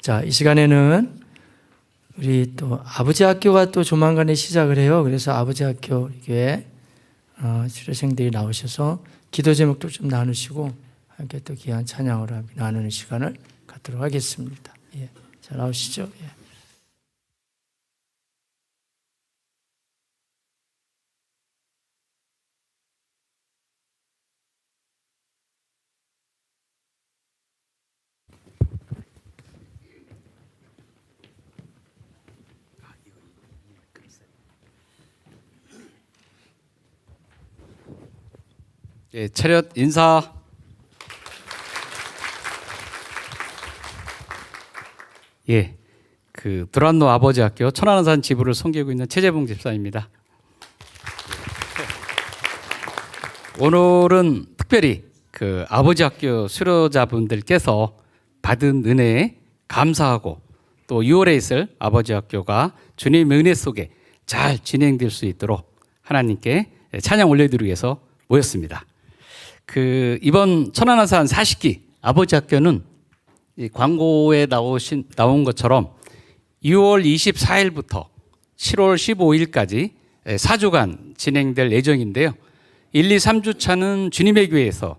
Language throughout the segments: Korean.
자, 이 시간에는 우리 또 아버지 학교가 또 조만간에 시작을 해요. 그래서 아버지 학교 교회 어, 수료생들이 나오셔서 기도 제목도 좀 나누시고 함께 또 귀한 하며 나누는 시간을 갖도록 하겠습니다. 예. 자, 나오시죠. 예. 예, 차렷 인사. 예, 그 두란노 아버지 학교 천안산 지부를 섬기고 있는 최재봉 집사입니다. 오늘은 특별히 그 아버지 학교 수료자분들께서 받은 은혜에 감사하고 또 6월에 있을 아버지 학교가 주님의 은혜 속에 잘 진행될 수 있도록 하나님께 찬양 올려드리기 위해서 모였습니다. 그 이번 천안화산 40기 아버지 학교는 이 광고에 나오신 나온 것처럼 6월 24일부터 7월 15일까지 4주간 진행될 예정인데요. 1, 2, 3주 차는 주님의 교회에서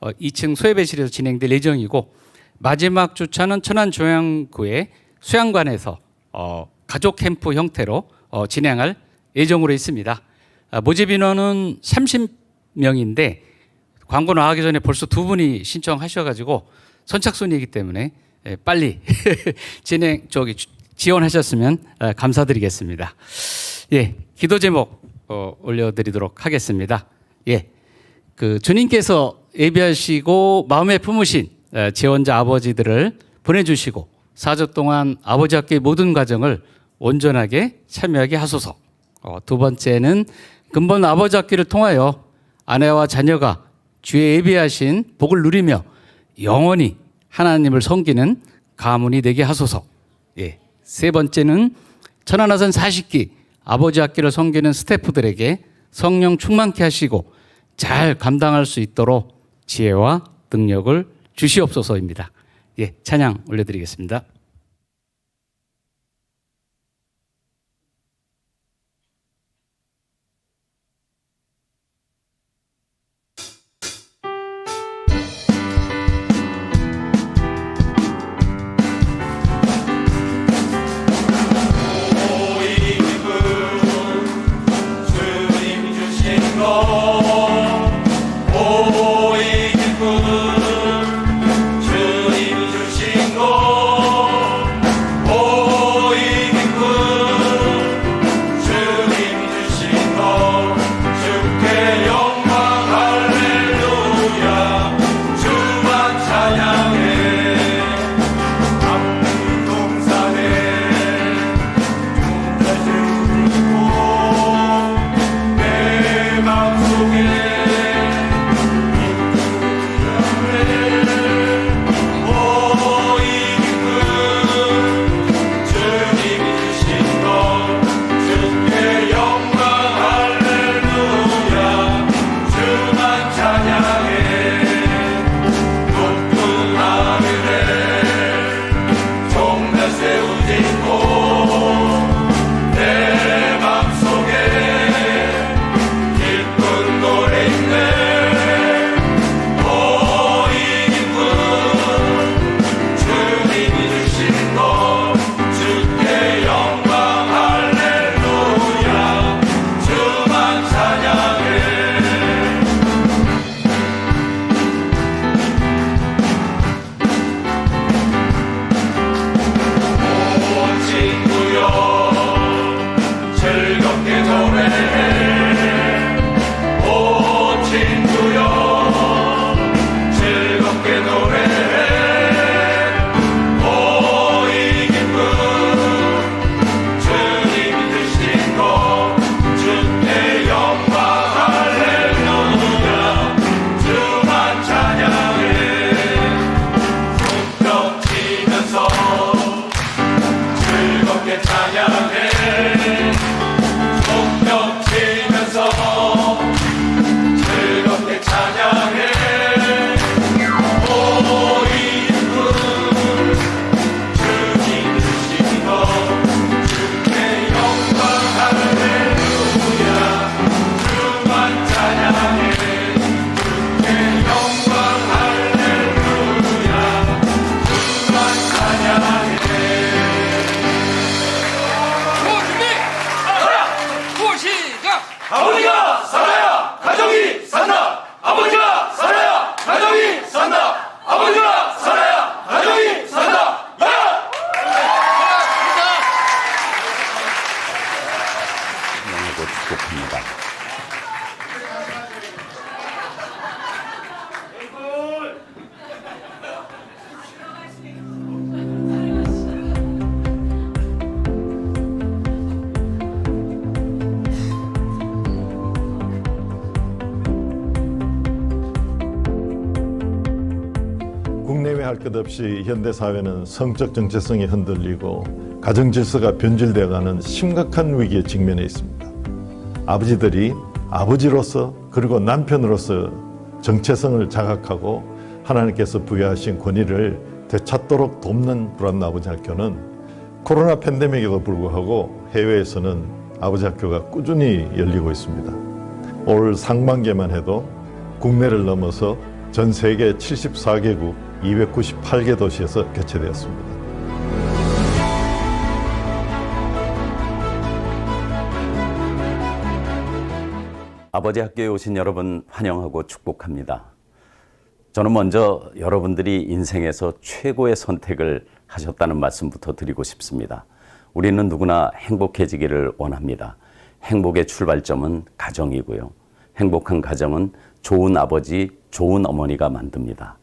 2층 소예배실에서 진행될 예정이고 마지막 주차는 천안 조양구의 수양관에서 어, 가족 캠프 형태로 어, 진행할 예정으로 있습니다. 아, 모집 인원은 30명인데 광고 나가기 전에 벌써 두 분이 신청하셔가지고 선착순이기 때문에 예, 빨리 진행 저기 주- 지원하셨으면 아, 감사드리겠습니다. 예, 기도 제목 어, 올려드리도록 하겠습니다. 예, 그 주님께서 예비하시고 마음에 품으신 어, 지원자 아버지들을 보내주시고 사주 동안 아버지 학교의 모든 과정을 온전하게 참여하게 하소서. 어, 두 번째는 근본 아버지 학교를 통하여 아내와 자녀가 주의 예비하신 복을 누리며 영원히 하나님을 섬기는 가문이 되게 하소서. 예. 세 번째는 천안화산 40기 아버지 학교를 섬기는 스태프들에게 성령 충만케 하시고 잘 감당할 수 있도록 지혜와 능력을 주시옵소서입니다. 예, 찬양 올려드리겠습니다. 끝없이 현대 사회는 성적 정체성이 흔들리고 가정 질서가 변질돼가는 심각한 위기에 직면해 있습니다. 아버지들이 아버지로서 그리고 남편으로서 정체성을 자각하고 하나님께서 부여하신 권위를 되찾도록 돕는 불안 아버지 학교는 코로나 팬데믹에도 불구하고 해외에서는 아버지 학교가 꾸준히 열리고 있습니다. 올 상반기에만 해도 국내를 넘어서 전 세계 74개국 298개 도시에서 개최되었습니다. 아버지 학교에 오신 여러분 환영하고 축복합니다. 저는 먼저 여러분들이 인생에서 최고의 선택을 하셨다는 말씀부터 드리고 싶습니다. 우리는 누구나 행복해지기를 원합니다. 행복의 출발점은 가정이고요. 행복한 가정은 좋은 아버지, 좋은 어머니가 만듭니다.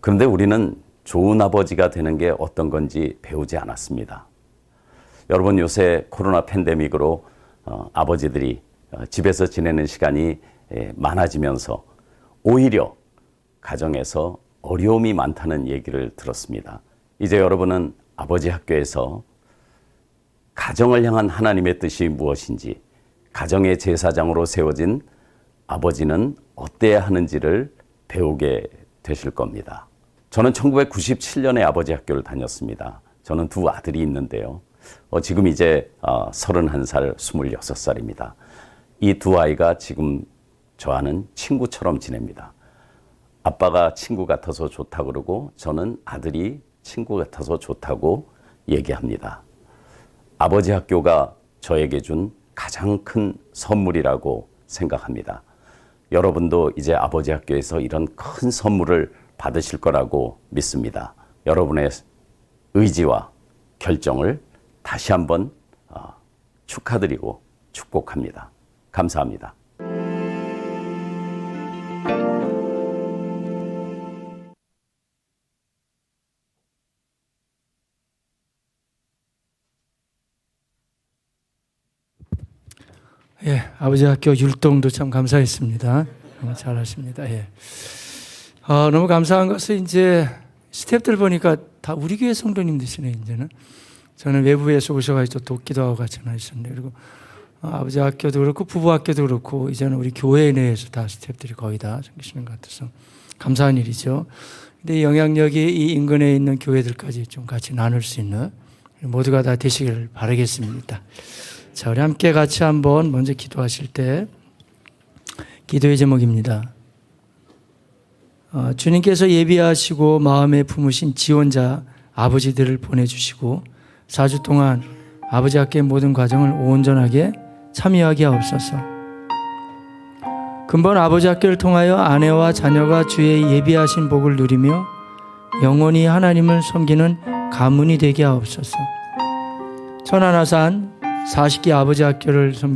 그런데 우리는 좋은 아버지가 되는 게 어떤 건지 배우지 않았습니다. 여러분 요새 코로나 팬데믹으로 어, 아버지들이 어, 집에서 지내는 시간이 에, 많아지면서 오히려 가정에서 어려움이 많다는 얘기를 들었습니다. 이제 여러분은 아버지 학교에서 가정을 향한 하나님의 뜻이 무엇인지, 가정의 제사장으로 세워진 아버지는 어때야 하는지를 배우게 되실 겁니다. 저는 1997년에 아버지 학교를 다녔습니다. 저는 두 아들이 있는데요. 어, 지금 이제 어, 31살, 26살입니다. 이 두 아이가 지금 저와는 친구처럼 지냅니다. 아빠가 친구 같아서 좋다 그러고 저는 아들이 친구 같아서 좋다고 얘기합니다. 아버지 학교가 저에게 준 가장 큰 선물이라고 생각합니다. 여러분도 이제 아버지 학교에서 이런 큰 선물을 받으실 거라고 믿습니다. 여러분의 의지와 결정을 다시 한번 어, 축하드리고 축복합니다. 감사합니다. 예, 아버지 학교 율동도 참 감사했습니다. 너무 잘하십니다. 예. 어, 너무 감사한 것은 이제 스탭들 보니까 다 우리 교회 성도님들이시네 이제는. 저는 외부에서 오셔가지고 돕기도 하고 같이 하셨는데 그리고 어, 아버지 학교도 그렇고 부부 학교도 그렇고 이제는 우리 교회 내에서 다 스탭들이 거의 다 생기시는 것 같아서 감사한 일이죠. 근데 이 영향력이 이 인근에 있는 교회들까지 좀 같이 나눌 수 있는 모두가 다 되시기를 바라겠습니다. 자, 우리 함께 같이 한번 먼저 기도하실 때 기도의 제목입니다. 어, 주님께서 예비하시고 마음에 품으신 지원자 아버지들을 보내주시고 4주 동안 아버지 학교의 모든 과정을 온전하게 참여하게 하옵소서. 근본 아버지 학교를 통하여 아내와 자녀가 주의 예비하신 복을 누리며 영원히 하나님을 섬기는 가문이 되게 하옵소서. 천안아산 40기 아버지 학교를 섬기